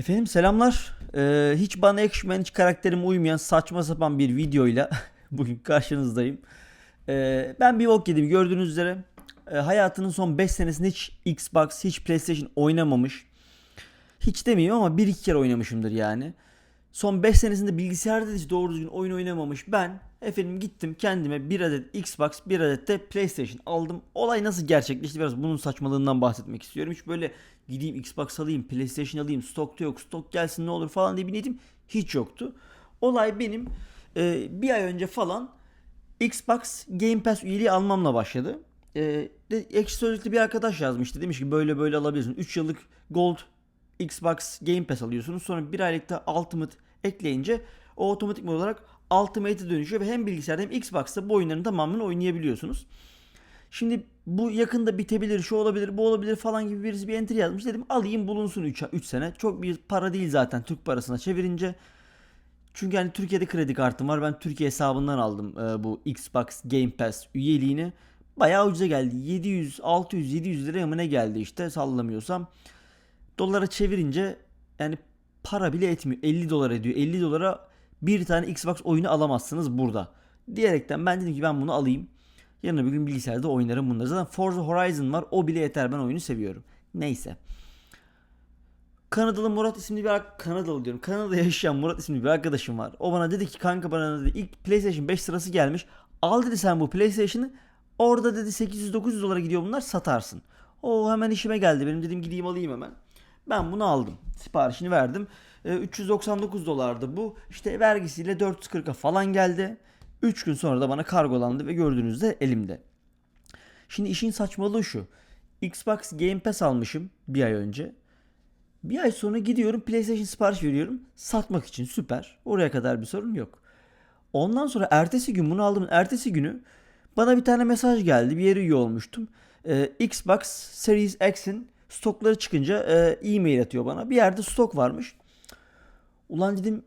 Efendim selamlar. Ee, hiç bana yakışmayan, hiç karakterime uymayan saçma sapan bir videoyla bugün karşınızdayım. Ee, ben bir bok yedim gördüğünüz üzere. Ee, hayatının son 5 senesinde hiç Xbox, hiç PlayStation oynamamış. Hiç demeyeyim ama bir iki kere oynamışımdır yani. Son 5 senesinde bilgisayarda da hiç doğru düzgün oyun oynamamış ben. Efendim gittim kendime bir adet Xbox, bir adet de PlayStation aldım. Olay nasıl gerçekleşti biraz bunun saçmalığından bahsetmek istiyorum. Hiç böyle gideyim Xbox alayım, PlayStation alayım, stokta yok, stok gelsin ne olur falan diye bir niyetim hiç yoktu. Olay benim e, bir ay önce falan Xbox Game Pass üyeliği almamla başladı. E, de, ekşi sözlükte bir arkadaş yazmıştı. Demiş ki böyle böyle alabilirsin. 3 yıllık Gold Xbox Game Pass alıyorsunuz. Sonra bir aylıkta Ultimate ekleyince o otomatik olarak Ultimate'e dönüşüyor ve hem bilgisayarda hem Xbox'ta bu oyunların tamamını oynayabiliyorsunuz. Şimdi bu yakında bitebilir, şu olabilir, bu olabilir falan gibi birisi bir entry yazmış. Dedim alayım bulunsun 3 3 sene. Çok bir para değil zaten Türk parasına çevirince. Çünkü hani Türkiye'de kredi kartım var. Ben Türkiye hesabından aldım e, bu Xbox Game Pass üyeliğini. Bayağı ucuza geldi. 700, 600, 700 liraya mı ne geldi işte sallamıyorsam. Dolara çevirince yani para bile etmiyor. 50 dolar ediyor. 50 dolara bir tane Xbox oyunu alamazsınız burada. Diyerekten ben dedim ki ben bunu alayım. Yarın bir gün bilgisayarda oynarım bunları. Zaten Forza Horizon var. O bile yeter. Ben oyunu seviyorum. Neyse. Kanadalı Murat isimli bir Kanadalı diyorum. Kanada'da yaşayan Murat isimli bir arkadaşım var. O bana dedi ki kanka bana dedi ilk PlayStation 5 sırası gelmiş. Al dedi sen bu PlayStation'ı. Orada dedi 800-900 dolara gidiyor bunlar satarsın. O hemen işime geldi. Benim dedim gideyim alayım hemen. Ben bunu aldım. Siparişini verdim. Ee, 399 dolardı bu. İşte vergisiyle 440'a falan geldi. 3 gün sonra da bana kargolandı ve gördüğünüzde elimde. Şimdi işin saçmalığı şu. Xbox Game Pass almışım bir ay önce. Bir ay sonra gidiyorum PlayStation sipariş veriyorum. Satmak için süper. Oraya kadar bir sorun yok. Ondan sonra ertesi gün bunu aldım. Ertesi günü bana bir tane mesaj geldi. Bir yere üye olmuştum. Ee, Xbox Series X'in stokları çıkınca e, e-mail atıyor bana. Bir yerde stok varmış. Ulan dedim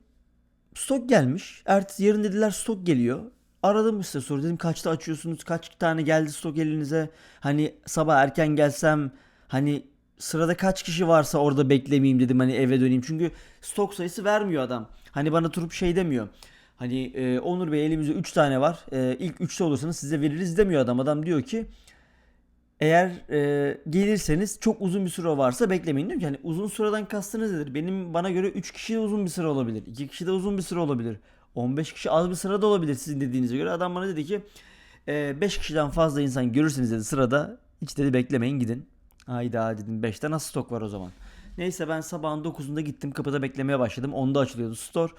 stok gelmiş. Ertesi yarın dediler stok geliyor. Aradım size soru dedim kaçta açıyorsunuz? Kaç tane geldi stok elinize? Hani sabah erken gelsem hani sırada kaç kişi varsa orada beklemeyeyim dedim hani eve döneyim. Çünkü stok sayısı vermiyor adam. Hani bana turup şey demiyor. Hani e, Onur Bey elimizde 3 tane var. E, ilk 3'te olursanız size veririz demiyor adam. Adam diyor ki eğer e, gelirseniz çok uzun bir süre varsa beklemeyin diyor ki hani uzun süreden kastınız nedir? Benim bana göre 3 kişi de uzun bir süre olabilir. 2 kişi de uzun bir süre olabilir. 15 kişi az bir sıra da olabilir sizin dediğinize göre. Adam bana dedi ki 5 kişiden fazla insan görürseniz dedi sırada hiç dedi beklemeyin gidin. Hayda dedim 5'te nasıl stok var o zaman. Neyse ben sabahın 9'unda gittim kapıda beklemeye başladım. 10'da açılıyordu store.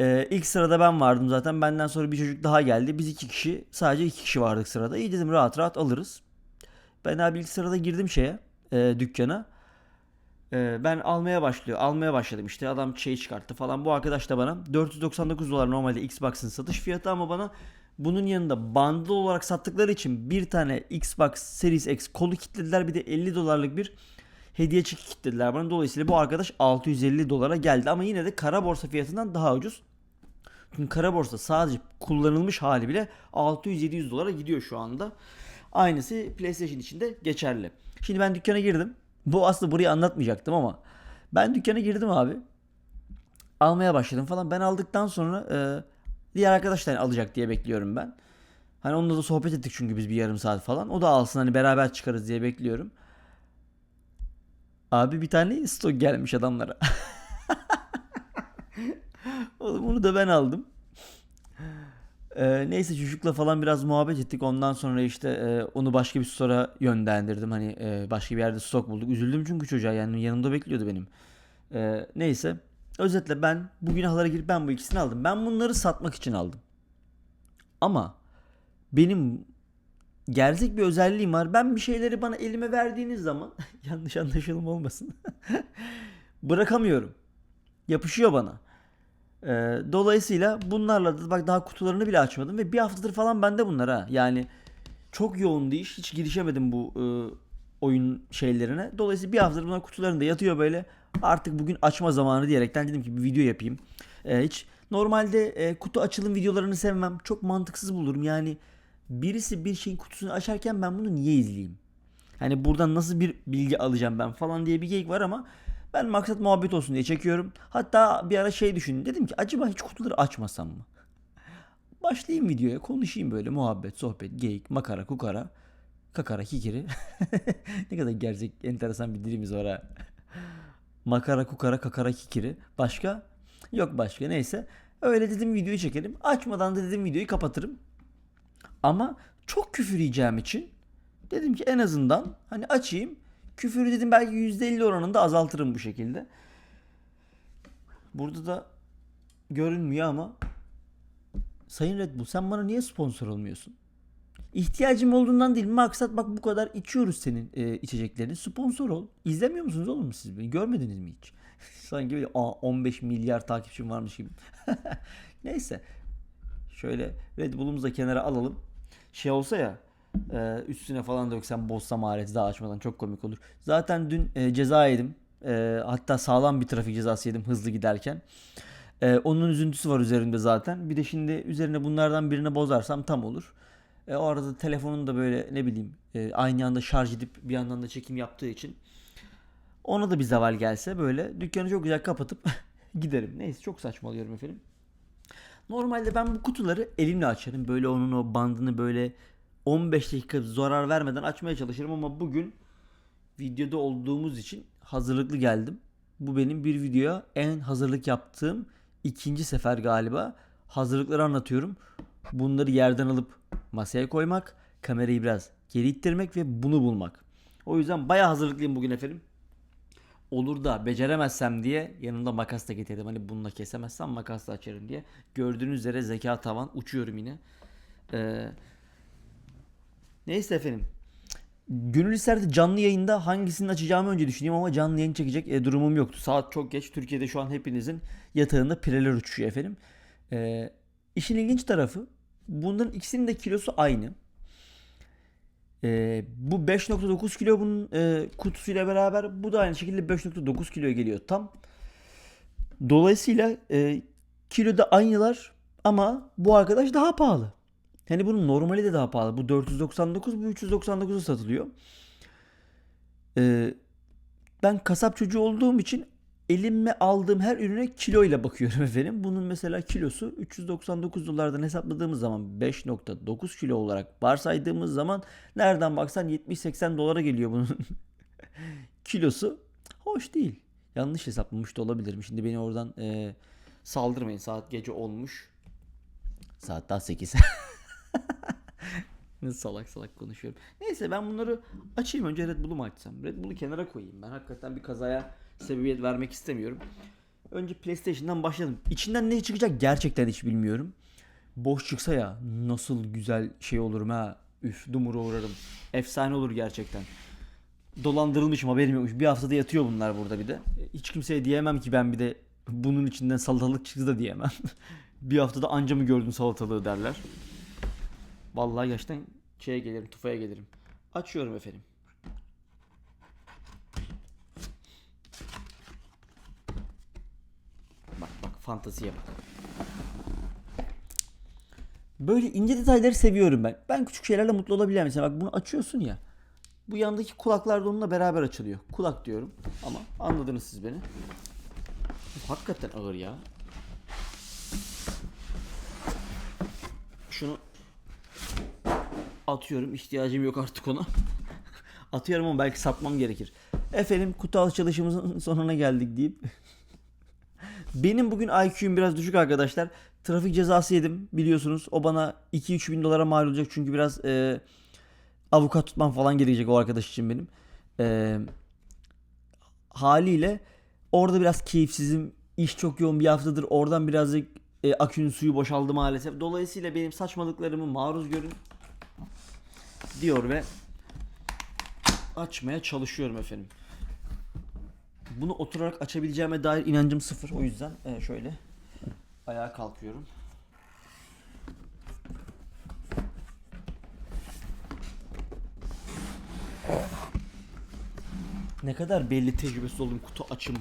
Ee, ilk sırada ben vardım zaten. Benden sonra bir çocuk daha geldi. Biz iki kişi sadece iki kişi vardık sırada. İyi dedim rahat rahat alırız. Ben abi ilk sırada girdim şeye e, dükkana. E, ben almaya başlıyor. Almaya başladım işte. Adam şey çıkarttı falan. Bu arkadaş da bana 499 dolar normalde Xbox'ın satış fiyatı ama bana bunun yanında bundle olarak sattıkları için bir tane Xbox Series X kolu kitlediler. Bir de 50 dolarlık bir hediye çeki kitlediler bana. Dolayısıyla bu arkadaş 650 dolara geldi. Ama yine de kara borsa fiyatından daha ucuz. Çünkü kara borsa sadece kullanılmış hali bile 600-700 dolara gidiyor şu anda. Aynısı PlayStation için de geçerli. Şimdi ben dükkana girdim. Bu aslında burayı anlatmayacaktım ama ben dükkana girdim abi. Almaya başladım falan. Ben aldıktan sonra e, diğer arkadaşlar alacak diye bekliyorum ben. Hani onunla da sohbet ettik çünkü biz bir yarım saat falan. O da alsın hani beraber çıkarız diye bekliyorum. Abi bir tane stok gelmiş adamlara. Oğlum onu da ben aldım. Ee, neyse çocukla falan biraz muhabbet ettik. Ondan sonra işte e, onu başka bir store'a yönlendirdim. Hani e, başka bir yerde stok bulduk. Üzüldüm çünkü çocuğa yani yanımda bekliyordu benim. Ee, neyse. Özetle ben bu günahlara girip ben bu ikisini aldım. Ben bunları satmak için aldım. Ama benim gerçek bir özelliğim var. Ben bir şeyleri bana elime verdiğiniz zaman yanlış anlaşılma olmasın. bırakamıyorum. Yapışıyor bana. Ee, dolayısıyla bunlarla da bak daha kutularını bile açmadım ve bir haftadır falan bende bunlar ha. Yani çok yoğundu iş. Hiç girişemedim bu e, oyun şeylerine. Dolayısıyla bir haftadır bunlar kutularında yatıyor böyle. Artık bugün açma zamanı diyerekten dedim ki bir video yapayım. Ee, hiç normalde e, kutu açılım videolarını sevmem. Çok mantıksız bulurum. Yani birisi bir şeyin kutusunu açarken ben bunu niye izleyeyim? Hani buradan nasıl bir bilgi alacağım ben falan diye bir geyik var ama Ben maksat muhabbet olsun diye çekiyorum. Hatta bir ara şey düşündüm. Dedim ki acaba hiç kutuları açmasam mı? Başlayayım videoya konuşayım böyle muhabbet, sohbet, geyik, makara, kukara, kakara, kikiri. ne kadar gerçek enteresan bir dilimiz var ha. Makara, kukara, kakara, kikiri. Başka? Yok başka neyse. Öyle dedim videoyu çekelim. Açmadan da dedim videoyu kapatırım. Ama çok küfür yiyeceğim için dedim ki en azından hani açayım. Küfürü dedim belki %50 oranında azaltırım bu şekilde. Burada da görünmüyor ama Sayın Red Bull sen bana niye sponsor olmuyorsun? İhtiyacım olduğundan değil. Maksat bak bu kadar içiyoruz senin e, içeceklerini. Sponsor ol. İzlemiyor musunuz oğlum siz beni? Görmediniz mi hiç? Sanki böyle "Aa, 15 milyar takipçim varmış gibi. Neyse. Şöyle Red Bull'umuzu da kenara alalım. Şey olsa ya e, üstüne falan döksem bozsam aleti daha açmadan çok komik olur. Zaten dün e, ceza yedim. E, hatta sağlam bir trafik cezası yedim hızlı giderken. E, onun üzüntüsü var üzerimde zaten. Bir de şimdi üzerine bunlardan birini bozarsam tam olur. E, o arada telefonun da böyle ne bileyim e, aynı anda şarj edip bir yandan da çekim yaptığı için ona da bir zeval gelse böyle dükkanı çok güzel kapatıp giderim. Neyse çok saçmalıyorum efendim. Normalde ben bu kutuları elimle açarım. Böyle onun o bandını böyle 15 dakika zarar vermeden açmaya çalışırım ama bugün videoda olduğumuz için hazırlıklı geldim. Bu benim bir videoya en hazırlık yaptığım ikinci sefer galiba. Hazırlıkları anlatıyorum. Bunları yerden alıp masaya koymak, kamerayı biraz geri ittirmek ve bunu bulmak. O yüzden bayağı hazırlıklıyım bugün efendim. Olur da beceremezsem diye yanımda makas da getirdim. Hani bununla kesemezsem makasla açarım diye. Gördüğünüz üzere zeka tavan uçuyorum yine. Ee, neyse efendim. Gönül isterdi canlı yayında hangisini açacağımı önce düşüneyim ama canlı yayın çekecek e, durumum yoktu. Saat çok geç. Türkiye'de şu an hepinizin yatağında pireler uçuşuyor efendim. Ee, işin ilginç tarafı bunların ikisinin de kilosu aynı. Ee, bu 5.9 kilo bunun e, kutusuyla beraber bu da aynı şekilde 5.9 kiloya geliyor tam. Dolayısıyla e, kiloda aynılar ama bu arkadaş daha pahalı. Yani bunun normali de daha pahalı. Bu 499 bu 399'a satılıyor. Ee, ben kasap çocuğu olduğum için elime aldığım her ürüne kiloyla bakıyorum efendim. Bunun mesela kilosu 399 dolardan hesapladığımız zaman 5.9 kilo olarak varsaydığımız zaman nereden baksan 70-80 dolara geliyor bunun kilosu. Hoş değil. Yanlış hesaplamış da olabilirim. Şimdi beni oradan e, saldırmayın. Saat gece olmuş. Saat daha 8. Ne salak salak konuşuyorum. Neyse ben bunları açayım önce Red Bull'u mu açsam? Red Bull'u kenara koyayım. Ben hakikaten bir kazaya sebebiyet vermek istemiyorum. Önce PlayStation'dan başladım. İçinden ne çıkacak gerçekten hiç bilmiyorum. Boş çıksa ya nasıl güzel şey olurum ha. Üf dumura uğrarım. Efsane olur gerçekten. Dolandırılmışım haberim yokmuş. Bir haftada yatıyor bunlar burada bir de. Hiç kimseye diyemem ki ben bir de bunun içinden salatalık çıktı da diyemem. bir haftada anca mı gördün salatalığı derler. Vallahi gerçekten şeye gelirim, tufaya gelirim. Açıyorum efendim. Bak bak fantaziye bak. Böyle ince detayları seviyorum ben. Ben küçük şeylerle mutlu olabiliyorum. Mesela bak bunu açıyorsun ya. Bu yandaki kulaklar da onunla beraber açılıyor. Kulak diyorum ama anladınız siz beni. Bu hakikaten ağır ya. Şunu atıyorum. ihtiyacım yok artık ona. Atıyorum ama belki satmam gerekir. Efendim kutu açılışımızın sonuna geldik deyip. Benim bugün IQ'm biraz düşük arkadaşlar. Trafik cezası yedim biliyorsunuz. O bana 2-3 bin dolara mal olacak çünkü biraz e, avukat tutmam falan gerekecek o arkadaş için benim. E, haliyle orada biraz keyifsizim. İş çok yoğun bir haftadır. Oradan birazcık e, akünün suyu boşaldı maalesef. Dolayısıyla benim saçmalıklarımı maruz görün diyor ve açmaya çalışıyorum efendim. Bunu oturarak açabileceğime dair inancım sıfır. O yüzden e, şöyle ayağa kalkıyorum. Ne kadar belli tecrübesiz oldum kutu açım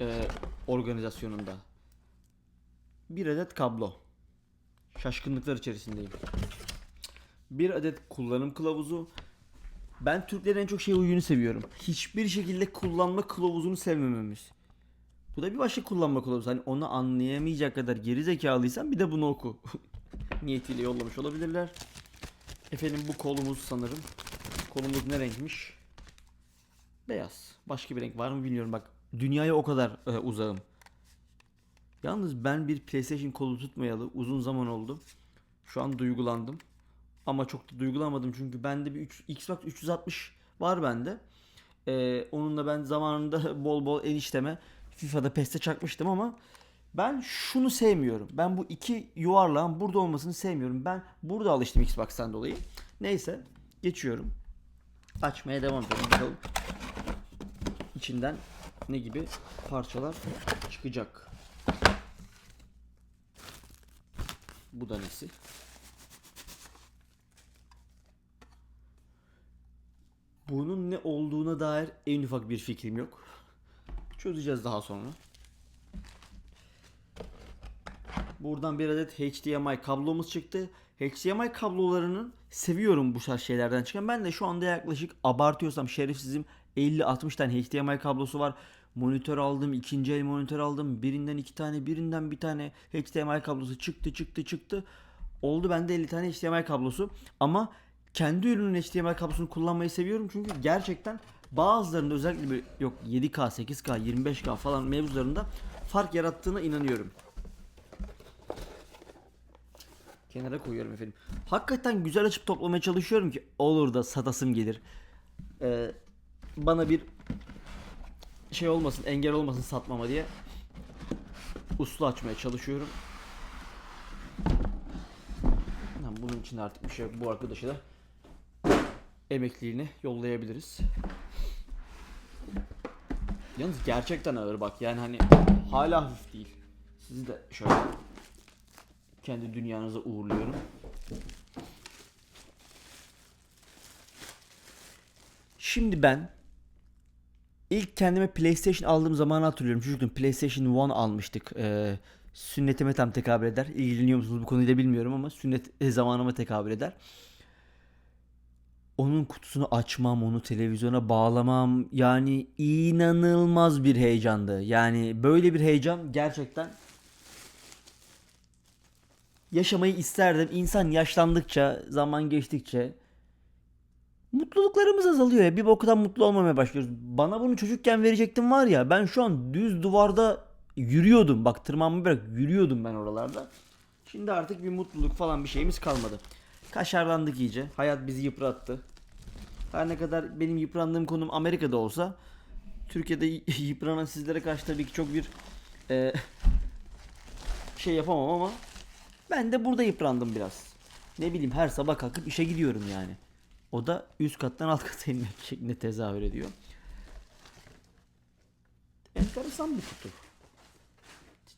e, organizasyonunda. Bir adet kablo. Şaşkınlıklar içerisindeyim. Bir adet kullanım kılavuzu, Ben Türklerin en çok şey huyunu seviyorum. Hiçbir şekilde kullanma kılavuzunu sevmememiz. Bu da bir başka kullanma kılavuzu. Hani onu anlayamayacak kadar geri zekalıysan bir de bunu oku. Niyetiyle yollamış olabilirler. Efendim bu kolumuz sanırım. Kolumuz ne renkmiş? Beyaz. Başka bir renk var mı bilmiyorum bak. Dünyaya o kadar e, uzağım. Yalnız ben bir PlayStation kolu tutmayalı uzun zaman oldu. Şu an duygulandım. Ama çok da duygulanmadım çünkü bende bir üç- Xbox 360 var bende. Ee, onunla ben zamanında bol bol enişteme FIFA'da PES'te çakmıştım ama ben şunu sevmiyorum. Ben bu iki yuvarlağın burada olmasını sevmiyorum. Ben burada alıştım Xbox'tan dolayı. Neyse geçiyorum. Açmaya devam edelim. Bakalım içinden ne gibi parçalar çıkacak. Bu da nesi? Bunun ne olduğuna dair en ufak bir fikrim yok. Çözeceğiz daha sonra. Buradan bir adet HDMI kablomuz çıktı. HDMI kablolarının seviyorum bu tarz şeylerden çıkan. Ben de şu anda yaklaşık abartıyorsam şerefsizim 50-60 tane HDMI kablosu var. Monitör aldım, ikinci el monitör aldım. Birinden iki tane, birinden bir tane HDMI kablosu çıktı, çıktı, çıktı. Oldu bende 50 tane HDMI kablosu. Ama kendi ürünün HDMI kablosunu kullanmayı seviyorum. Çünkü gerçekten bazılarında özellikle bir, yok 7K, 8K, 25K falan mevzularında fark yarattığına inanıyorum. Kenara koyuyorum efendim. Hakikaten güzel açıp toplamaya çalışıyorum ki olur da satasım gelir. Ee, bana bir şey olmasın, engel olmasın satmama diye uslu açmaya çalışıyorum. Bunun için artık bir şey yok. Bu arkadaşı da emekliliğini yollayabiliriz. Yalnız gerçekten ağır bak. Yani hani hala hafif değil. Sizi de şöyle kendi dünyanıza uğurluyorum. Şimdi ben ilk kendime PlayStation aldığım zamanı hatırlıyorum. Çocukken PlayStation 1 almıştık. Ee, sünnetime tam tekabül eder. İlgileniyor musunuz bu konuyla bilmiyorum ama sünnet zamanıma tekabül eder. Onun kutusunu açmam, onu televizyona bağlamam yani inanılmaz bir heyecandı. Yani böyle bir heyecan gerçekten yaşamayı isterdim. İnsan yaşlandıkça, zaman geçtikçe mutluluklarımız azalıyor ya. Bir boktan mutlu olmamaya başlıyoruz. Bana bunu çocukken verecektin var ya ben şu an düz duvarda yürüyordum. Bak tırmanma bırak yürüyordum ben oralarda. Şimdi artık bir mutluluk falan bir şeyimiz kalmadı. Kaşarlandık iyice. Hayat bizi yıprattı. Her ne kadar benim yıprandığım konum Amerika'da olsa Türkiye'de yıpranan sizlere karşı tabii ki çok bir e, şey yapamam ama ben de burada yıprandım biraz. Ne bileyim her sabah kalkıp işe gidiyorum yani. O da üst kattan alt kata inmek şeklinde tezahür ediyor. Enteresan bir kutu.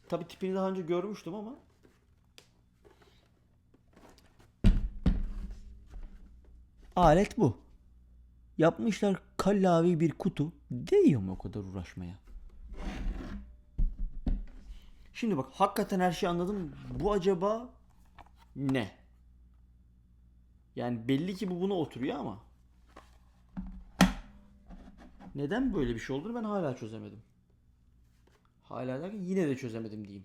Tabi tipini daha önce görmüştüm ama alet bu. Yapmışlar kallavi bir kutu. Değiyor mu o kadar uğraşmaya? Şimdi bak hakikaten her şeyi anladım. Bu acaba ne? Yani belli ki bu buna oturuyor ama. Neden böyle bir şey olduğunu ben hala çözemedim. Hala derken yine de çözemedim diyeyim.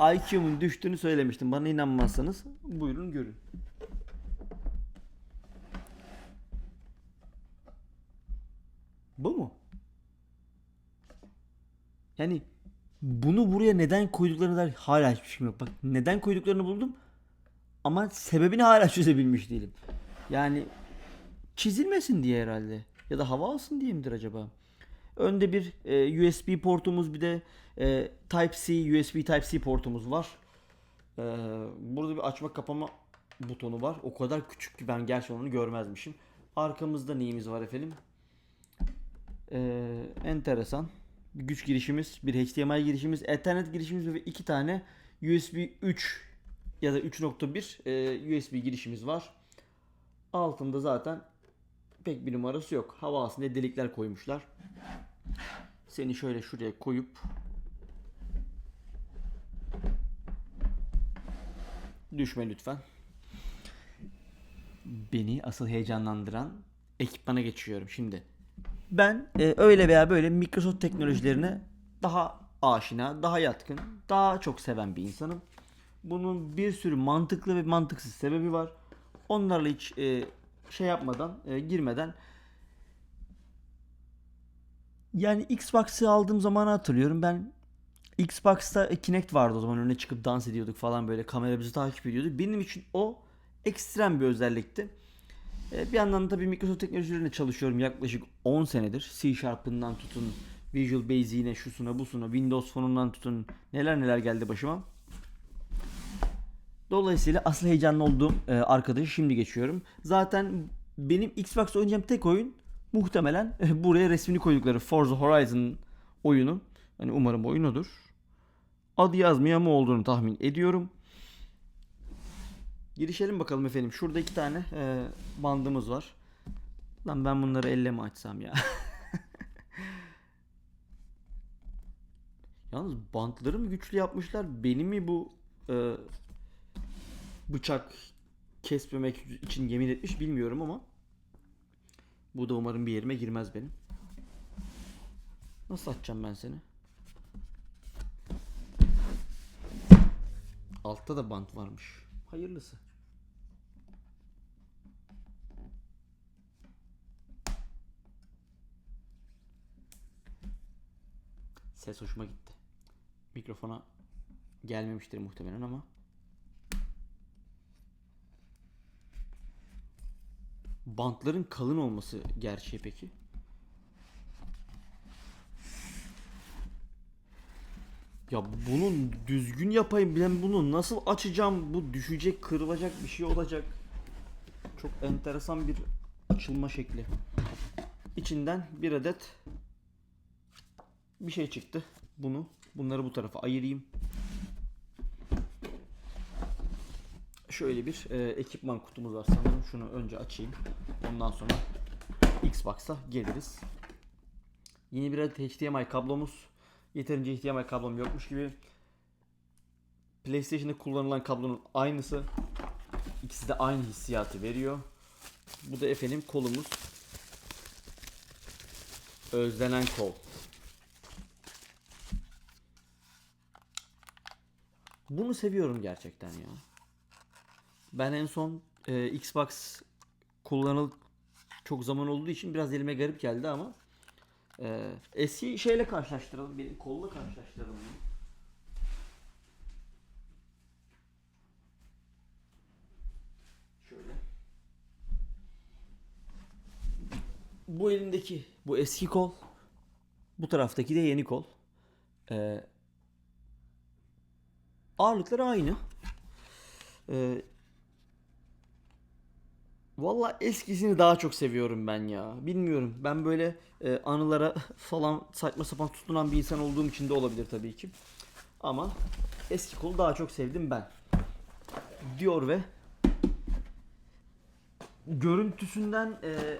IQ'mun düştüğünü söylemiştim. Bana inanmazsanız buyurun görün. Bu mu? Yani bunu buraya neden koyduklarını da hala hiçbir şeyim yok. Bak neden koyduklarını buldum ama sebebini hala çözebilmiş değilim. Yani çizilmesin diye herhalde. Ya da hava alsın diye midir acaba? Önde bir e, USB portumuz bir de e, Type-C, USB Type-C portumuz var. E, burada bir açma kapama butonu var. O kadar küçük ki ben gerçekten onu görmezmişim. Arkamızda neyimiz var efendim? Ee, enteresan. Bir güç girişimiz, bir HDMI girişimiz, Ethernet girişimiz ve iki tane USB 3 ya da 3.1 e, USB girişimiz var. Altında zaten pek bir numarası yok. Hava alsın diye delikler koymuşlar. Seni şöyle şuraya koyup düşme lütfen. beni asıl heyecanlandıran ekipmana geçiyorum şimdi. Ben e, öyle veya böyle Microsoft teknolojilerine daha aşina, daha yatkın, daha çok seven bir insanım. Bunun bir sürü mantıklı ve mantıksız sebebi var. Onlarla hiç e, şey yapmadan, e, girmeden yani Xbox'ı aldığım zamanı hatırlıyorum. Ben Xbox'ta Kinect vardı o zaman önüne çıkıp dans ediyorduk falan böyle kamera bizi takip ediyordu. Benim için o ekstrem bir özellikti. E, bir yandan da tabii Microsoft teknolojilerinde çalışıyorum yaklaşık 10 senedir. C Sharp'ından tutun, Visual Basic'ine, şusuna, busuna, Windows Phone'undan tutun neler neler geldi başıma. Dolayısıyla asıl heyecanlı olduğum e, arkadaşı şimdi geçiyorum. Zaten benim Xbox oynayacağım tek oyun muhtemelen e, buraya resmini koydukları Forza Horizon oyunu. Hani umarım oyun odur. Adı yazmıyor ama olduğunu tahmin ediyorum. Girişelim bakalım efendim. Şurada iki tane e, bandımız var. Lan ben bunları elle mi açsam ya? Yalnız bantları mı güçlü yapmışlar? Beni mi bu e, bıçak kesmemek için yemin etmiş bilmiyorum ama bu da umarım bir yerime girmez benim. Nasıl atacağım ben seni? Altta da bant varmış. Hayırlısı. Ses hoşuma gitti. Mikrofona gelmemiştir muhtemelen ama bantların kalın olması gerçeği peki? Ya bunu düzgün yapayım. Ben bunu nasıl açacağım? Bu düşecek kırılacak bir şey olacak. Çok enteresan bir açılma şekli. İçinden bir adet bir şey çıktı. Bunu bunları bu tarafa ayırayım. Şöyle bir e, ekipman kutumuz var sanırım. Şunu önce açayım. Ondan sonra Xbox'a geliriz. Yeni bir adet HDMI kablomuz Yeterince HDMI kablom yokmuş gibi. PlayStation'da kullanılan kablonun aynısı. İkisi de aynı hissiyatı veriyor. Bu da efendim kolumuz. Özlenen kol. Bunu seviyorum gerçekten ya. Ben en son e, Xbox kullanıl çok zaman olduğu için biraz elime garip geldi ama ee, eski şeyle karşılaştıralım. Benim kolla karşılaştıralım. Şöyle. Bu elindeki bu eski kol. Bu taraftaki de yeni kol. Ee, ağırlıkları aynı. Ee, Valla eskisini daha çok seviyorum ben ya. Bilmiyorum. Ben böyle e, anılara falan saçma sapan tutunan bir insan olduğum için de olabilir tabii ki. Ama eski kolu daha çok sevdim ben. Diyor ve görüntüsünden e,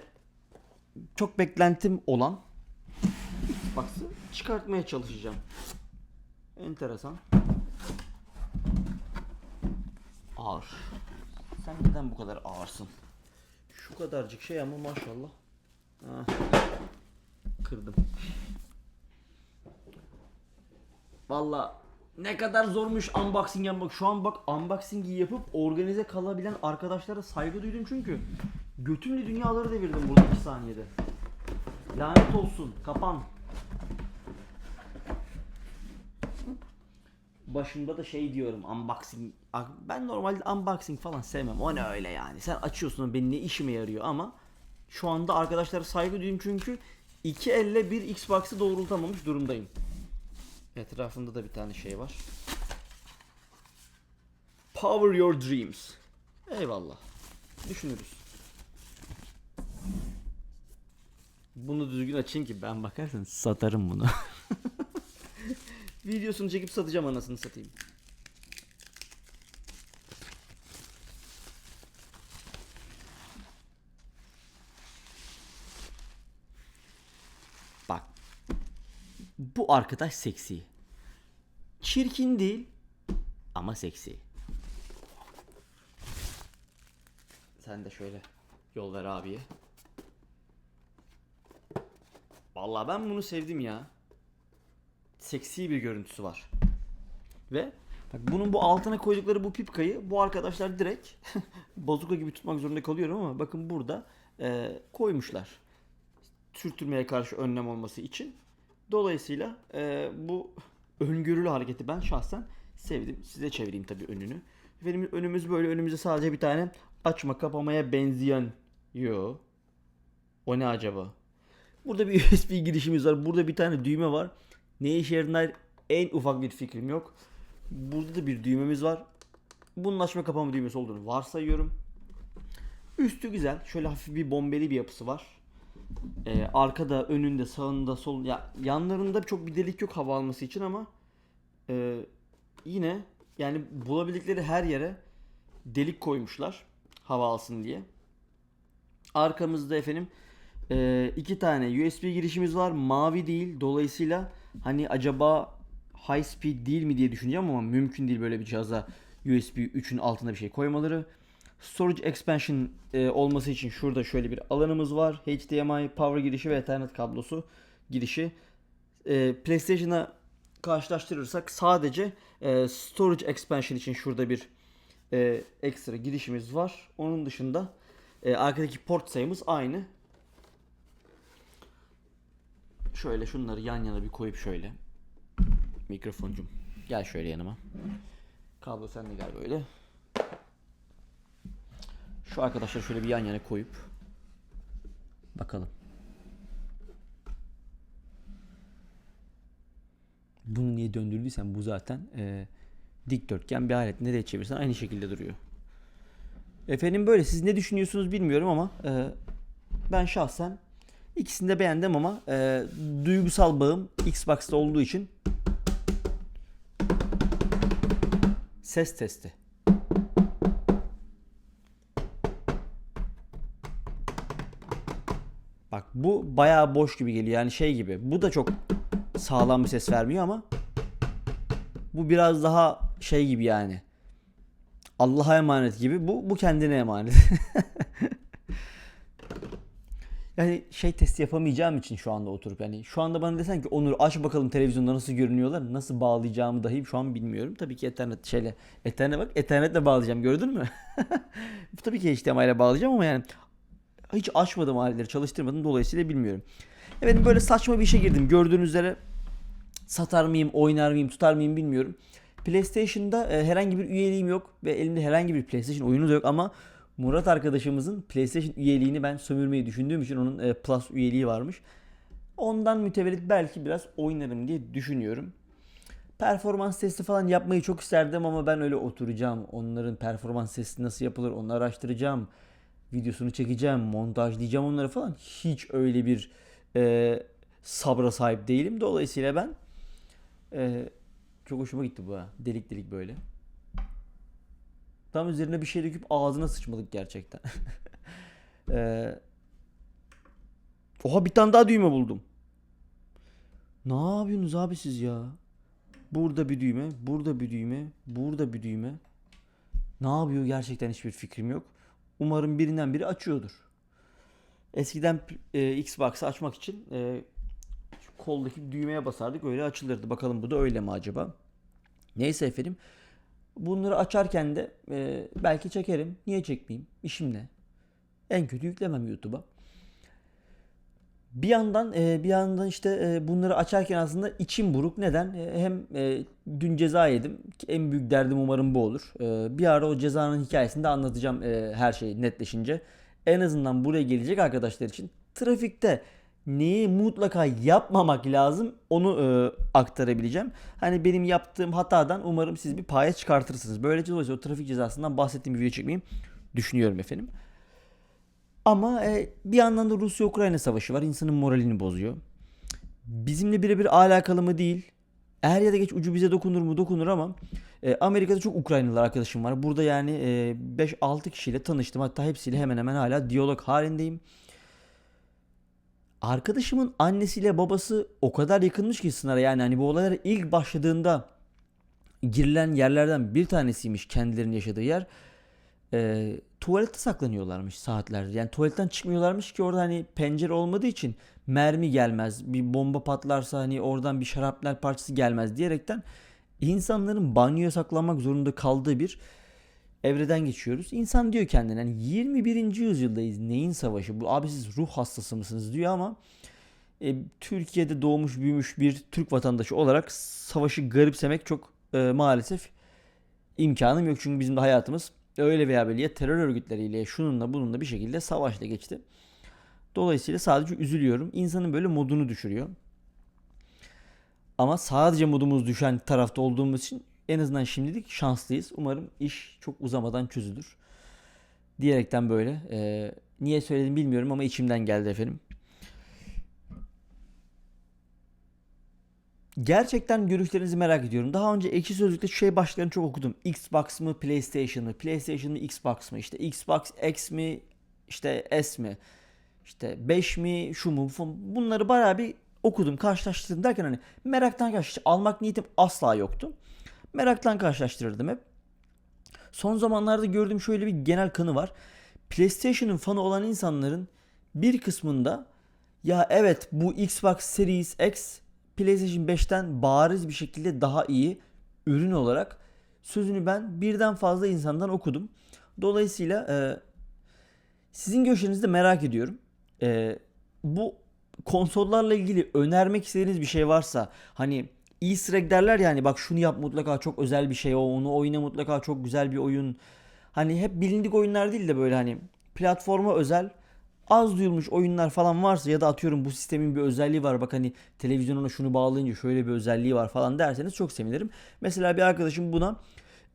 çok beklentim olan Xbox'ı çıkartmaya çalışacağım. Enteresan. Ağır. Sen neden bu kadar ağırsın? Şu kadarcık şey ama maşallah. Ha. Kırdım. Valla ne kadar zormuş unboxing yapmak. Şu an bak unboxing'i yapıp organize kalabilen arkadaşlara saygı duydum çünkü. Götümle dünyaları devirdim burada 2 saniyede. Lanet olsun. Kapan. Başımda da şey diyorum unboxing. Ben normalde unboxing falan sevmem. O ne öyle yani? Sen açıyorsun benim ne işime yarıyor? Ama şu anda arkadaşlara saygı duyuyorum çünkü iki elle bir Xbox'ı doğrultamamış durumdayım. Etrafında da bir tane şey var. Power your dreams. Eyvallah. Düşünürüz. Bunu düzgün açayım ki ben bakarsan satarım bunu Videosunu çekip satacağım anasını satayım. Bak. Bu arkadaş seksi. Çirkin değil ama seksi. Sen de şöyle yol ver abiye. Vallahi ben bunu sevdim ya. Seksi bir görüntüsü var. Ve bak bunun bu altına koydukları bu pipkayı bu arkadaşlar direkt bazuka gibi tutmak zorunda kalıyorum ama bakın burada e, koymuşlar. Sürtürmeye karşı önlem olması için. Dolayısıyla e, bu öngörülü hareketi ben şahsen sevdim. Size çevireyim tabii önünü. Benim önümüz böyle önümüzde sadece bir tane açma kapamaya benzeyen yo. O ne acaba? Burada bir USB girişimiz var. Burada bir tane düğme var. Ne işe yaradığına en ufak bir fikrim yok. Burada da bir düğmemiz var. Bunun açma kapama düğmesi olduğunu varsayıyorum. Üstü güzel. Şöyle hafif bir bombeli bir yapısı var. Ee, arkada, önünde, sağında, sol ya yanlarında çok bir delik yok hava alması için ama e, yine yani bulabildikleri her yere delik koymuşlar hava alsın diye. Arkamızda efendim e, iki tane USB girişimiz var. Mavi değil. Dolayısıyla hani acaba high speed değil mi diye düşüneceğim ama mümkün değil böyle bir cihaza USB 3'ün altında bir şey koymaları. Storage expansion e, olması için şurada şöyle bir alanımız var. HDMI, power girişi ve Ethernet kablosu girişi. E, PlayStation'a karşılaştırırsak sadece e, storage expansion için şurada bir e, ekstra girişimiz var. Onun dışında e, arkadaki port sayımız aynı. Şöyle şunları yan yana bir koyup şöyle. Mikrofoncum gel şöyle yanıma. Kablo sen de gel böyle. Şu arkadaşlar şöyle bir yan yana koyup bakalım. Bunu niye döndürdüysen bu zaten e, dikdörtgen bir alet. Nereye çevirsen aynı şekilde duruyor. Efendim böyle siz ne düşünüyorsunuz bilmiyorum ama e, ben şahsen ikisini de beğendim ama e, duygusal bağım Xbox'ta olduğu için ses testi. Bak bu bayağı boş gibi geliyor. Yani şey gibi. Bu da çok sağlam bir ses vermiyor ama bu biraz daha şey gibi yani. Allah'a emanet gibi. Bu bu kendine emanet. yani şey testi yapamayacağım için şu anda oturup yani şu anda bana desen ki Onur aç bakalım televizyonda nasıl görünüyorlar nasıl bağlayacağımı dahi şu an bilmiyorum. Tabii ki ethernet şeyle ethernet bak ethernetle bağlayacağım gördün mü? Tabii ki HDMI ile bağlayacağım ama yani hiç açmadım aletleri çalıştırmadım dolayısıyla bilmiyorum. Evet böyle saçma bir işe girdim gördüğünüz üzere satar mıyım oynar mıyım tutar mıyım bilmiyorum. PlayStation'da e, herhangi bir üyeliğim yok ve elimde herhangi bir PlayStation oyunu da yok ama Murat arkadaşımızın PlayStation üyeliğini ben sömürmeyi düşündüğüm için onun e, Plus üyeliği varmış. Ondan mütevellit belki biraz oynarım diye düşünüyorum. Performans testi falan yapmayı çok isterdim ama ben öyle oturacağım. Onların performans testi nasıl yapılır onu araştıracağım. Videosunu çekeceğim, montajlayacağım onları falan. Hiç öyle bir e, sabra sahip değilim. Dolayısıyla ben e, çok hoşuma gitti bu ha. Delik delik böyle. Tam üzerine bir şey döküp ağzına sıçmadık gerçekten. ee, oha bir tane daha düğme buldum. Ne yapıyorsunuz abi siz ya? Burada bir düğme, burada bir düğme, burada bir düğme. Ne yapıyor gerçekten hiçbir fikrim yok. Umarım birinden biri açıyordur. Eskiden e, Xbox'ı açmak için e, koldaki düğmeye basardık öyle açılırdı. Bakalım bu da öyle mi acaba? Neyse efendim. Bunları açarken de e, belki çekerim. Niye çekmeyeyim? İşim ne? En kötü yüklemem YouTube'a. Bir yandan e, bir yandan işte e, bunları açarken aslında içim buruk. Neden? E, hem e, dün ceza yedim. En büyük derdim umarım bu olur. E, bir ara o cezanın hikayesini de anlatacağım e, her şey netleşince. En azından buraya gelecek arkadaşlar için trafikte neyi mutlaka yapmamak lazım onu e, aktarabileceğim. Hani benim yaptığım hatadan umarım siz bir paya çıkartırsınız. Böylece dolayısıyla o trafik cezasından bahsettiğim bir video çekmeyi düşünüyorum efendim. Ama e, bir yandan da Rusya-Ukrayna savaşı var. İnsanın moralini bozuyor. Bizimle birebir alakalı mı değil. Eğer ya da geç ucu bize dokunur mu dokunur ama e, Amerika'da çok Ukraynalı arkadaşım var. Burada yani e, 5-6 kişiyle tanıştım. Hatta hepsiyle hemen hemen hala diyalog halindeyim. Arkadaşımın annesiyle babası o kadar yakınmış ki Sınar'a yani hani bu olaylar ilk başladığında girilen yerlerden bir tanesiymiş kendilerinin yaşadığı yer. e, tuvalette saklanıyorlarmış saatlerce. Yani tuvaletten çıkmıyorlarmış ki orada hani pencere olmadığı için mermi gelmez. Bir bomba patlarsa hani oradan bir şarapnel parçası gelmez diyerekten insanların banyoya saklanmak zorunda kaldığı bir evreden geçiyoruz. İnsan diyor kendine hani 21. yüzyıldayız. Neyin savaşı? Bu abi siz ruh hastası mısınız diyor ama e, Türkiye'de doğmuş büyümüş bir Türk vatandaşı olarak savaşı garipsemek çok e, maalesef imkanım yok. Çünkü bizim de hayatımız öyle veya böyle terör örgütleriyle şununla bununla bir şekilde savaşla geçti. Dolayısıyla sadece üzülüyorum. İnsanın böyle modunu düşürüyor. Ama sadece modumuz düşen tarafta olduğumuz için en azından şimdilik şanslıyız. Umarım iş çok uzamadan çözülür. Diyerekten böyle. e, niye söyledim bilmiyorum ama içimden geldi efendim. Gerçekten görüşlerinizi merak ediyorum. Daha önce Ekşi Sözlük'te şu şey başlıklarını çok okudum. Xbox mı, PlayStation mı? PlayStation mı, Xbox mı? İşte Xbox X mi, işte S mi? İşte 5 mi, şu mu? Bunları bayağı bir okudum, karşılaştırdım derken hani meraktan karşı almak niyetim asla yoktu. Meraktan karşılaştırırdım hep. Son zamanlarda gördüğüm şöyle bir genel kanı var. PlayStation'ın fanı olan insanların bir kısmında ya evet bu Xbox Series X PlayStation 5'ten bariz bir şekilde daha iyi ürün olarak sözünü ben birden fazla insandan okudum. Dolayısıyla e, sizin görüşlerinizi de merak ediyorum. E, bu konsollarla ilgili önermek istediğiniz bir şey varsa hani Easter egg derler yani bak şunu yap mutlaka çok özel bir şey o onu oyna mutlaka çok güzel bir oyun. Hani hep bilindik oyunlar değil de böyle hani platforma özel az duyulmuş oyunlar falan varsa ya da atıyorum bu sistemin bir özelliği var bak hani televizyonuna şunu bağlayınca şöyle bir özelliği var falan derseniz çok sevinirim. Mesela bir arkadaşım buna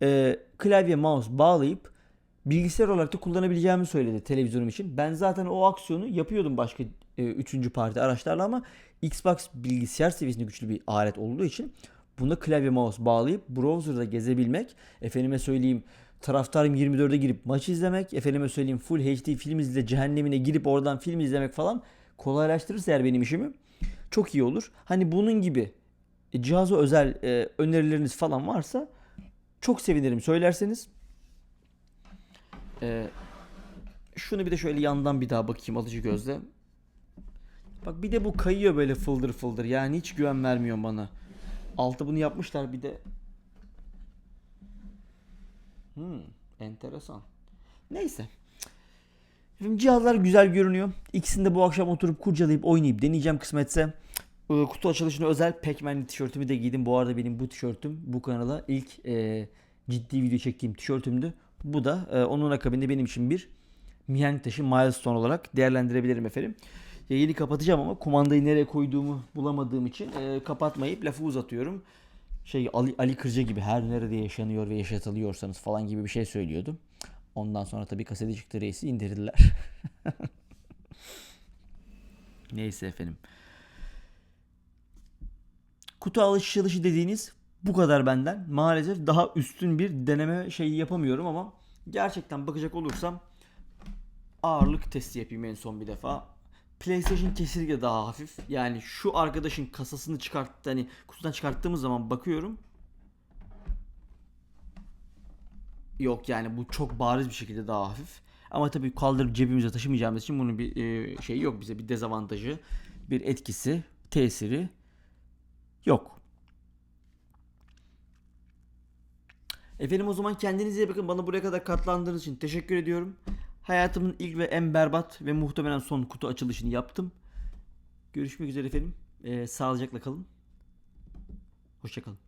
e, klavye mouse bağlayıp bilgisayar olarak da kullanabileceğimi söyledi televizyonum için. Ben zaten o aksiyonu yapıyordum başka e, üçüncü parti araçlarla ama Xbox bilgisayar seviyesinde güçlü bir alet olduğu için bunda klavye mouse bağlayıp browser'da gezebilmek, efendime söyleyeyim taraftarım 24'e girip maç izlemek, efendime söyleyeyim full HD film izle cehennemine girip oradan film izlemek falan kolaylaştırırsa eğer benim işimi çok iyi olur. Hani bunun gibi e, cihaza özel e, önerileriniz falan varsa çok sevinirim söylerseniz. E, şunu bir de şöyle yandan bir daha bakayım alıcı gözle. Bak bir de bu kayıyor böyle fıldır fıldır. Yani hiç güven vermiyor bana. Altı bunu yapmışlar bir de. Hmm, enteresan. Neyse. Efendim cihazlar güzel görünüyor. İkisini de bu akşam oturup kurcalayıp oynayıp deneyeceğim kısmetse. Ee, Kutu açılışına özel Pac-Man'li tişörtümü de giydim. Bu arada benim bu tişörtüm bu kanala ilk e, ciddi video çektiğim tişörtümdü. Bu da e, onun akabinde benim için bir mihenk taşı milestone olarak değerlendirebilirim efendim. Yayını kapatacağım ama kumandayı nereye koyduğumu bulamadığım için e, kapatmayıp lafı uzatıyorum. Şey Ali, Ali Kırca gibi her nerede yaşanıyor ve yaşatılıyorsanız falan gibi bir şey söylüyordu. Ondan sonra tabii kaseti çıktı reisi indirdiler. Neyse efendim. Kutu alışılışı dediğiniz bu kadar benden. Maalesef daha üstün bir deneme şeyi yapamıyorum ama gerçekten bakacak olursam ağırlık testi yapayım en son bir defa. PlayStation kesinlikle daha hafif. Yani şu arkadaşın kasasını çıkarttı hani kutudan çıkarttığımız zaman bakıyorum. Yok yani bu çok bariz bir şekilde daha hafif. Ama tabii kaldırıp cebimize taşımayacağımız için bunun bir e, şeyi yok bize bir dezavantajı, bir etkisi, tesiri yok. Efendim o zaman kendinize iyi bakın. Bana buraya kadar katlandığınız için teşekkür ediyorum. Hayatımın ilk ve en berbat ve muhtemelen son kutu açılışını yaptım. Görüşmek üzere efendim. Ee, sağlıcakla kalın. Hoşçakalın.